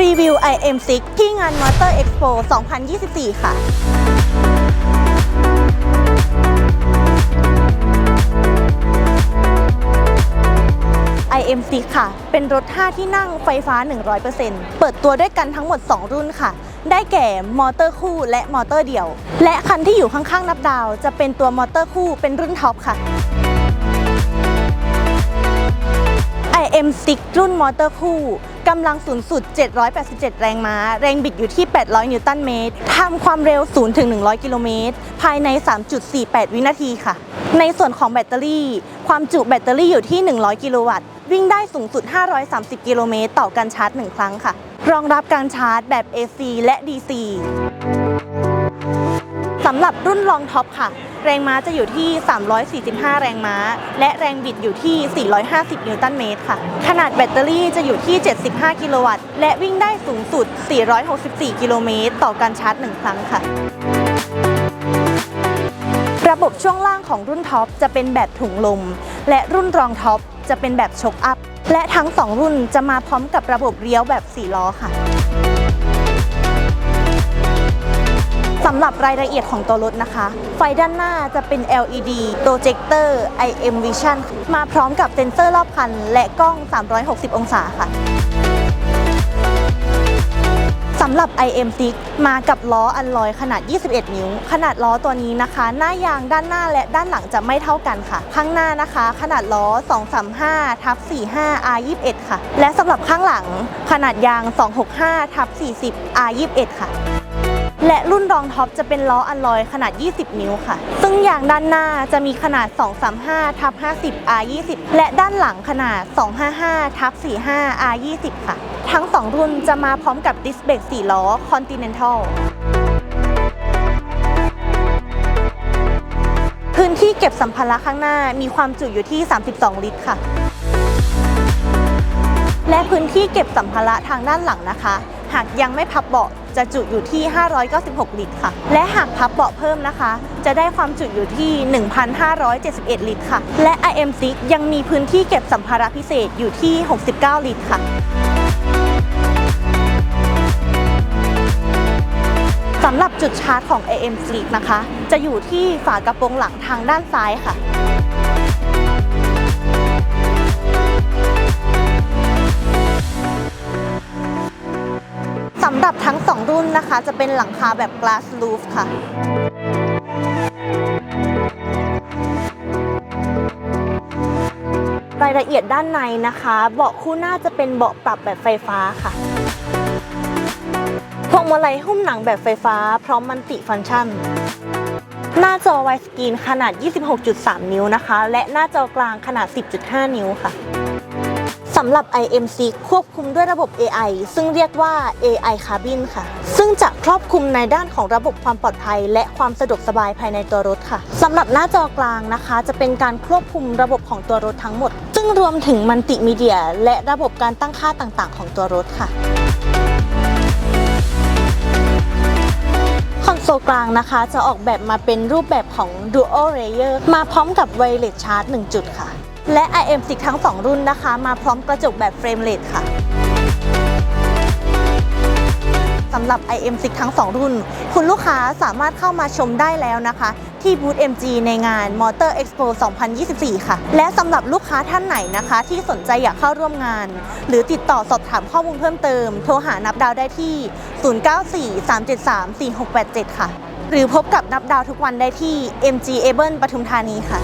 รีวิว IM6 ที่งาน Motor Expo 2024 ค่ะ IM6 ค่ะ เป็นรถ 5 ที่นั่งไฟฟ้า 100%เปิดตัวด้วยกันทั้งหมด 2 รุ่นค่ะ ได้แก่มอเตอร์คู่และมอเตอร์เดี่ยว และคันที่อยู่ข้างๆ นับดาว จะเป็นตัวมอเตอร์คู่เป็นรุ่นท็อปค่ะ IM6 รุ่นมอเตอร์คู่กำลังสูงสุด 787 แรงม้า แรงบิดอยู่ที่ 800 นิวตันเมตรทำความเร็ว0ถึง100 กิโลเมตร ภายใน 3.48 วินาทีค่ะ ในส่วนของแบตเตอรี่ ความจุแบตเตอรี่อยู่ที่ 100 กิโลวัตต์ วิ่งได้สูงสุด 530 กิโลเมตร ต่อการชาร์จ 1 ครั้งค่ะ รองรับการชาร์จแบบ AC และ DC สำหรับรุ่นรองท็อปค่ะ แรงม้าจะอยู่ที่ 345 แรงม้า และแรงบิดอยู่ที่ 450 นิวตันเมตรค่ะ ขนาดแบตเตอรี่จะอยู่ที่ 75 กิโลวัตต์ และวิ่งได้สูงสุด 464 กิโลเมตร ต่อการชาร์จ 1 ครั้งค่ะระบบช่วงล่างของรุ่นท็อปจะเป็นแบบถุงลม และรุ่นรองท็อปจะเป็นแบบชกอัพ และทั้ง 2 รุ่นจะมาพร้อมกับระบบเลี้ยวแบบ 4 ล้อค่ะ รายละเอียดของตัวรถนะคะ ไฟด้านหน้าจะเป็น LED Projector IM Vision มาพร้อมกับเซ็นเซอร์รอบคัน และกล้อง 360 องศาค่ะสำหรับ IM6 มากับล้ออันลอยขนาด 21 นิ้ว ขนาดล้อตัวนี้นะคะ หน้ายางด้านหน้าและด้านหลังจะไม่เท่ากันค่ะ ข้างหน้านะคะ ขนาดล้อ 235ทับ45 R21 ค่ะ และสำหรับข้างหลังขนาดยาง 265ทับ40 R21 ค่ะ และรุ่นรองท็อปจะเป็นล้ออัลลอยขนาด 20 นิ้วค่ะ ซึ่งยางด้านหน้าจะมีขนาด 235ทับ50 R20 และด้านหลังขนาด 255ทับ45 R20 ค่ะ ทั้ง 2 รุ่นจะมาพร้อมกับดิสเบรก4ล้อ Continental พื้นที่เก็บสัมภาระข้างหน้ามีความจุอยู่ที่ 32 ลิตรค่ะ และพื้นที่เก็บสัมภาระทางด้านหลังนะคะ หากยังไม่พับเบาะจะจุอยู่ที่ 596 ลิตรค่ะ และหากพับเบาะเพิ่มนะคะ จะได้ความจุอยู่ที่ 1,571 ลิตรค่ะ และ IM6 ยังมีพื้นที่เก็บสัมภาระพิเศษอยู่ที่ 69 ลิตรค่ะสำหรับจุดชาร์จของ AM6 นะคะ จะอยู่ที่ฝากระโปรงหลังทางด้านซ้ายค่ะ นะคะ จะเป็นหลังคาแบบ glass roof ค่ะรายละเอียดด้านในนะคะ เบาะคู่หน้าจะเป็นเบาะปรับแบบไฟฟ้าค่ะพวงมาลัยหุ้มหนังแบบไฟฟ้า พร้อมมันติฟังก์ชัน หน้าจอไวสกรีนขนาด 26.3 นิ้วนะคะ และหน้าจอกลางขนาด 10.5 นิ้วค่ะ สำหรับ IMC ควบคุมด้วยระบบ AI ซึ่งเรียกว่า AI Cabin ค่ะ ซึ่งจะครอบคลุมในด้านของระบบความปลอดภัย และความสะดวกสบายภายในตัวรถค่ะสำหรับหน้าจอกลางนะคะ จะเป็นการควบคุมระบบของตัวรถทั้งหมด ซึ่งรวมถึงมัลติมีเดีย และระบบการตั้งค่าต่างๆ ของตัวรถค่ะคอนโซลกลางนะคะ จะออกแบบมาเป็นรูปแบบของ Dual Layer มาพร้อมกับ Wireless Charge 1 จุดค่ะ และ IM6 ทั้ง 2 รุ่นนะคะ มาพร้อมกระจกแบบ Frameless ค่ะสำหรับ IM6 ทั้ง 2 รุ่น คุณลูกค้าสามารถเข้ามาชมได้แล้วนะคะ ที่บูธ MG ในงาน Motor Expo 2024 ค่ะ และสำหรับลูกค้าท่านไหนนะคะ ที่สนใจอยากเข้าร่วมงาน หรือติดต่อสอบถามข้อมูลเพิ่มเติม โทรหานับดาวได้ที่ 0943734687 ค่ะ หรือพบกับนับดาวทุกวันได้ที่ MG Able ปทุมธานีค่ะ